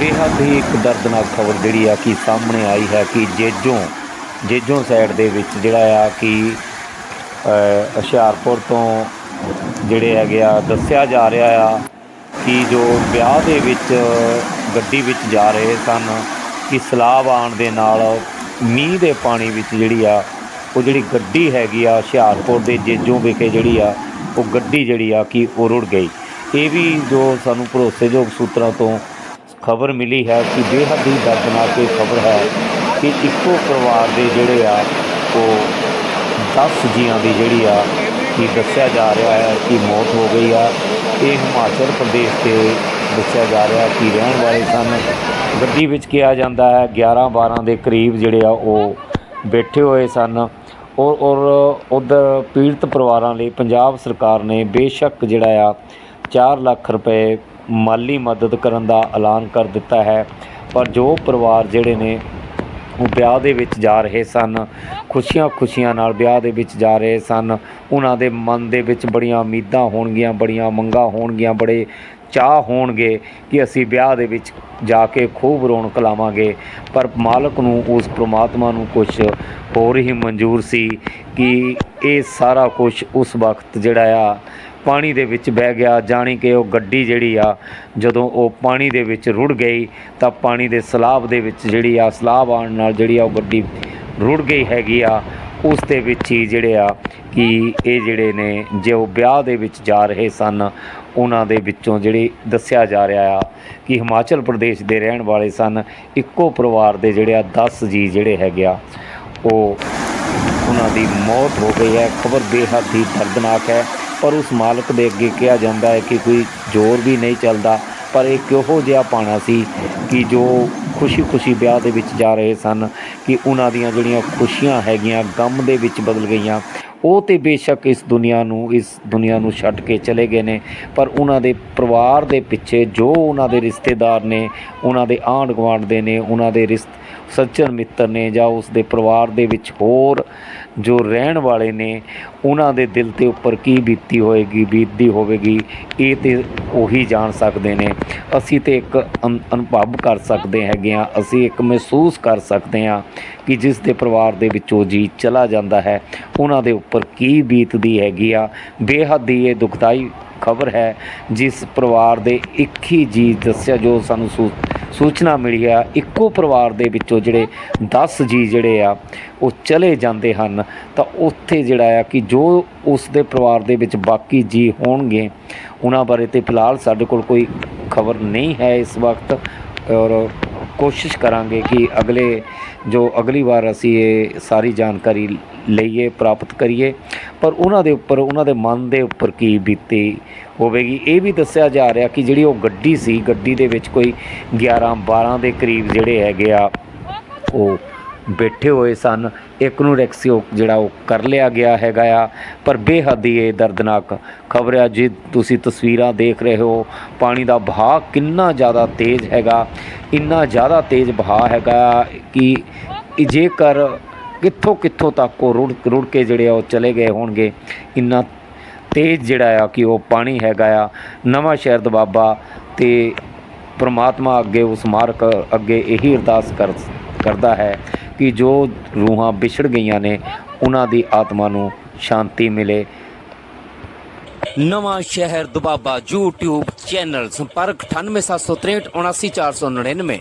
ਬੇਹੱਦ ਹੀ ਇੱਕ ਦਰਦਨਾਕ ਖਬਰ ਜਿਹੜੀ ਆ ਕਿ ਸਾਹਮਣੇ ਆਈ ਹੈ ਕਿ ਜੇਜੋਂ ਜੇਜੋਂ ਸਾਈਡ ਦੇ ਵਿੱਚ ਜਿਹੜਾ ਆ ਕਿ ਹੁਸ਼ਿਆਰਪੁਰ ਤੋਂ ਜਿਹੜੇ ਹੈਗੇ ਆ, ਦੱਸਿਆ ਜਾ ਰਿਹਾ ਆ ਕਿ ਜੋ ਵਿਆਹ ਦੇ ਵਿੱਚ ਗੱਡੀ ਵਿੱਚ ਜਾ ਰਹੇ ਸਨ, ਕਿ ਸਲਾਬ ਆਉਣ ਦੇ ਨਾਲ ਮੀਂਹ ਦੇ ਪਾਣੀ ਵਿੱਚ ਜਿਹੜੀ ਆ, ਉਹ ਜਿਹੜੀ ਗੱਡੀ ਹੈਗੀ ਆ ਹੁਸ਼ਿਆਰਪੁਰ ਦੇ ਜੇਜੋਂ ਵਿਖੇ ਜਿਹੜੀ ਆ, ਉਹ ਗੱਡੀ ਜਿਹੜੀ ਆ ਕਿ ਉਹ ਰੁੜ ਗਈ। ਇਹ ਵੀ ਜੋ ਸਾਨੂੰ ਭਰੋਸੇਯੋਗ ਸੂਤਰਾਂ ਤੋਂ ਖਬਰ ਮਿਲੀ ਹੈ ਕਿ ਬੇਹੱਦ ਹੀ ਦਰਦਨਾਕ ਇਹ ਖਬਰ ਹੈ ਕਿ ਇੱਕੋ ਪਰਿਵਾਰ ਦੇ ਜਿਹੜੇ ਆ, ਉਹ 10 ਜੀਆਂ ਦੀ ਜਿਹੜੀ ਆ, ਕਿ ਦੱਸਿਆ ਜਾ ਰਿਹਾ ਹੈ ਕਿ ਮੌਤ ਹੋ ਗਈ ਆ। ਇਹ ਹਿਮਾਚਲ ਪ੍ਰਦੇਸ਼ ਦੇ ਦੱਸਿਆ ਜਾ ਰਿਹਾ ਕਿ ਰਹਿਣ ਵਾਲੇ ਸਨ। ਗੱਡੀ ਵਿੱਚ ਕਿਹਾ ਜਾਂਦਾ ਹੈ 11 12 ਦੇ ਕਰੀਬ ਜਿਹੜੇ ਆ, ਉਹ ਬੈਠੇ ਹੋਏ ਸਨ। ਔਰ ਔਰ ਉਧਰ ਪੀੜਤ ਪਰਿਵਾਰਾਂ ਲਈ ਪੰਜਾਬ ਸਰਕਾਰ ਨੇ ਬੇਸ਼ੱਕ ਜਿਹੜਾ ਆ 4 ਲੱਖ ਰੁਪਏ ਮਾਲੀ ਮਦਦ ਕਰਨ ਦਾ ਐਲਾਨ ਕਰ ਦਿੱਤਾ ਹੈ। ਪਰ ਜੋ ਪਰਿਵਾਰ ਜਿਹੜੇ ਨੇ, ਉਹ ਵਿਆਹ ਦੇ ਵਿੱਚ ਜਾ ਰਹੇ ਸਨ, ਖੁਸ਼ੀਆਂ ਖੁਸ਼ੀਆਂ ਨਾਲ ਵਿਆਹ ਦੇ ਵਿੱਚ ਜਾ ਰਹੇ ਸਨ, ਉਹਨਾਂ ਦੇ ਮਨ ਦੇ ਵਿੱਚ ਬੜੀਆਂ ਉਮੀਦਾਂ ਹੋਣਗੀਆਂ, ਬੜੀਆਂ ਮੰਗਾਂ ਹੋਣਗੀਆਂ, ਬੜੇ ਚਾਹ ਹੋਣਗੇ ਕਿ ਅਸੀਂ ਵਿਆਹ ਦੇ ਵਿੱਚ ਜਾ ਕੇ ਖੂਬ ਰੌਣਕ ਲਾਵਾਂਗੇ। ਪਰ ਮਾਲਕ ਨੂੰ, ਉਸ ਪ੍ਰਮਾਤਮਾ ਨੂੰ ਕੁਝ ਹੋਰ ਹੀ ਮਨਜ਼ੂਰ ਸੀ ਕਿ ਇਹ ਸਾਰਾ ਕੁਝ ਉਸ ਵਕਤ ਜਿਹੜਾ ਆ ਪਾਣੀ ਦੇ ਵਿੱਚ ਬਹਿ ਗਿਆ, ਜਾਣੀ ਕਿ ਉਹ ਗੱਡੀ ਜਿਹੜੀ ਆ, ਜਦੋਂ ਉਹ ਪਾਣੀ ਦੇ ਵਿੱਚ ਰੁੜ ਗਈ, ਤਾਂ ਪਾਣੀ ਦੇ ਸਲਾਬ ਦੇ ਵਿੱਚ ਜਿਹੜੀ ਆ, ਸਲਾਬ ਆਉਣ ਨਾਲ ਜਿਹੜੀ ਆ ਉਹ ਗੱਡੀ ਰੁੜ ਗਈ ਹੈਗੀ ਆ। ਉਸ ਦੇ ਵਿੱਚ ਹੀ ਜਿਹੜੇ ਆ ਕਿ ਇਹ ਜਿਹੜੇ ਨੇ, ਜੇ ਉਹ ਵਿਆਹ ਦੇ ਵਿੱਚ ਜਾ ਰਹੇ ਸਨ, ਉਹਨਾਂ ਦੇ ਵਿੱਚੋਂ ਜਿਹੜੀ ਦੱਸਿਆ ਜਾ ਰਿਹਾ ਆ ਕਿ ਹਿਮਾਚਲ ਪ੍ਰਦੇਸ਼ ਦੇ ਰਹਿਣ ਵਾਲੇ ਸਨ। ਇੱਕੋ ਪਰਿਵਾਰ ਦੇ ਜਿਹੜੇ ਆ 10 ਜੀ ਜਿਹੜੇ ਹੈਗੇ ਆ, ਉਹ ਉਹਨਾਂ ਦੀ ਮੌਤ ਹੋ ਗਈ ਹੈ। ਖਬਰ ਬੇਹੱਦ ਹੀ ਦਰਦਨਾਕ ਹੈ। ਪਰ ਉਸ ਮਾਲਕ ਦੇ ਅੱਗੇ ਕਿਹਾ ਜਾਂਦਾ ਹੈ ਕਿ ਕੋਈ ਜ਼ੋਰ ਵੀ ਨਹੀਂ ਚੱਲਦਾ, ਪਰ ਇਹ ਕਿਹੋ ਜਿਹਾ ਪਾਣਾ ਸੀ ਕਿ ਜੋ ਖੁਸ਼ੀ-ਖੁਸ਼ੀ ਵਿਆਹ ਦੇ ਵਿੱਚ ਜਾ ਰਹੇ ਸਨ ਕਿ ਉਹਨਾਂ ਦੀਆਂ ਜਿਹੜੀਆਂ ਖੁਸ਼ੀਆਂ ਹੈਗੀਆਂ, ਗਮ ਦੇ ਵਿੱਚ ਬਦਲ ਗਈਆਂ ਉਹ ਤੇ ਬੇਸ਼ੱਕ ਇਸ ਦੁਨੀਆ ਨੂੰ, ਇਸ ਦੁਨੀਆ ਨੂੰ ਛੱਡ ਕੇ ਚਲੇ ਗਏ ਨੇ, ਪਰ ਉਹਨਾਂ ਦੇ ਪਰਿਵਾਰ ਦੇ ਪਿੱਛੇ ਜੋ ਉਹਨਾਂ ਦੇ ਰਿਸ਼ਤੇਦਾਰ ਨੇ, ਉਹਨਾਂ ਦੇ ਆਂਢ ਗੁਆਂਢ ਦੇ ਨੇ, ਉਹਨਾਂ ਦੇ ਰਿਸ਼ਤ, ਸੱਜਣ ਮਿੱਤਰ ਨੇ ਜਾਂ ਉਸ ਦੇ ਪਰਿਵਾਰ ਦੇ ਵਿੱਚ ਹੋਰ ਜੋ ਰਹਿਣ ਵਾਲੇ ਨੇ, ਉਹਨਾਂ ਦੇ ਦਿਲ ਤੇ ਉੱਪਰ ਕੀ ਬੀਤੀ ਹੋਏਗੀ, ਬੀਤਦੀ ਹੋਵੇਗੀ, ਇਹ ਤੇ ਉਹੀ ਜਾਣ ਸਕਦੇ ਨੇ। ਅਸੀਂ ਤੇ ਇੱਕ ਅਨ- ਅਨੁਭਵ ਕਰ ਸਕਦੇ ਹੈਗੇ ਆ ਅਸੀਂ ਇੱਕ ਮਹਿਸੂਸ ਕਰ ਸਕਦੇ ਆ ਕਿ ਜਿਸ ਦੇ ਪਰਿਵਾਰ ਦੇ ਵਿੱਚੋਂ ਜੀ ਚਲਾ ਜਾਂਦਾ ਹੈ, ਉਹਨਾਂ ਦੇ ਉੱਪਰ ਕੀ ਬੀਤਦੀ ਹੈਗੀ ਆ। ਬੇਹੱਦ ਹੀ ਇਹ ਦੁਖਦਾਈ ਖਬਰ ਹੈ, ਜਿਸ ਪਰਿਵਾਰ ਦੇ ਇੱਕ ਹੀ ਜੀ ਦੱਸਿਆ, ਜੋ ਸਾਨੂੰ ਸੂ- ਸੂਚਨਾ ਮਿਲੀ ਆ, ਇੱਕੋ ਪਰਿਵਾਰ ਦੇ ਵਿੱਚੋਂ ਜਿਹੜੇ 10 ਜੀ ਜਿਹੜੇ ਆ, ਉਹ ਚਲੇ ਜਾਂਦੇ ਹਨ। ਤਾਂ ਉੱਥੇ ਜਿਹੜਾ ਆ ਕਿ ਜੋ ਉਸ ਦੇ ਪਰਿਵਾਰ ਦੇ ਵਿੱਚ ਬਾਕੀ ਜੀ ਹੋਣਗੇ, ਉਹਨਾਂ ਬਾਰੇ ਤੇ ਫਿਲਹਾਲ ਸਾਡੇ ਕੋਲ ਕੋਈ ਖਬਰ ਨਹੀਂ ਹੈ ਇਸ ਵਕਤ। ਔਰ ਕੋਸ਼ਿਸ਼ ਕਰਾਂਗੇ ਕਿ ਅਗਲੇ, ਜੋ ਅਗਲੀ ਵਾਰ ਅਸੀਂ ਇਹ ਸਾਰੀ ਜਾਣਕਾਰੀ ਲਈਏ, ਪ੍ਰਾਪਤ ਕਰੀਏ, ਪਰ ਉਹਨਾਂ ਦੇ ਉੱਪਰ, ਉਹਨਾਂ ਦੇ ਮਨ ਦੇ ਉੱਪਰ ਕੀ ਬੀਤੀ ਹੋਵੇਗੀ? ਇਹ ਵੀ ਦੱਸਿਆ ਜਾ ਰਿਹਾ ਕਿ ਜਿਹੜੀ ਉਹ ਗੱਡੀ ਸੀ, ਗੱਡੀ ਦੇ ਵਿੱਚ ਕੋਈ 11 12 ਦੇ ਕਰੀਬ ਜਿਹੜੇ ਹੈਗੇ ਆ, ਉਹ ਬੈਠੇ ਹੋਏ ਸਨ। ਇੱਕ ਨੂੰ ਰੈਕਸੀਓ ਜਿਹੜਾ ਉਹ ਕਰ ਲਿਆ ਗਿਆ ਹੈਗਾ ਆ। ਪਰ ਬੇਹੱਦ ਹੀ ਇਹ ਦਰਦਨਾਕ ਖਬਰ ਆ। ਜੀ ਤੁਸੀਂ ਤਸਵੀਰਾਂ ਦੇਖ ਰਹੇ ਹੋ, ਪਾਣੀ ਦਾ ਵਹਾਅ ਕਿੰਨਾ ਜ਼ਿਆਦਾ ਤੇਜ਼ ਹੈਗਾ। ਇੰਨਾ ਜ਼ਿਆਦਾ ਤੇਜ਼ ਵਹਾਅ ਹੈਗਾ ਕਿ ਜੇਕਰ ਕਿੱਥੋਂ ਕਿੱਥੋਂ ਤੱਕ ਉਹ ਰੁੜ ਰੁੜ ਕੇ ਜਿਹੜੇ ਆ ਉਹ ਚਲੇ ਗਏ ਹੋਣਗੇ, ਇੰਨਾ ਤੇਜ਼ ਜਿਹੜਾ ਆ ਕਿ ਉਹ ਪਾਣੀ ਹੈਗਾ ਆ। ਨਵਾਂ ਸ਼ਹਿਰ ਦਬਾਬਾ ਤੇ ਪ੍ਰਮਾਤਮਾ ਅੱਗੇ ਉਸ ਮਾਰਕ ਅੱਗੇ ਇਹੀ ਅਰਦਾਸ ਕਰ ਕਰਦਾ ਹੈ ਕਿ ਜੋ ਰੂਹਾਂ ਵਿਛੜ ਗਈਆਂ ਨੇ, ਉਹਨਾਂ ਦੀ ਆਤਮਾ ਨੂੰ ਸ਼ਾਂਤੀ ਮਿਲੇ। ਨਵਾਂ ਸ਼ਹਿਰ ਦੁਬਾਬਾ YouTube ਚੈਨਲ ਸੰਪਰਕ 98763 79499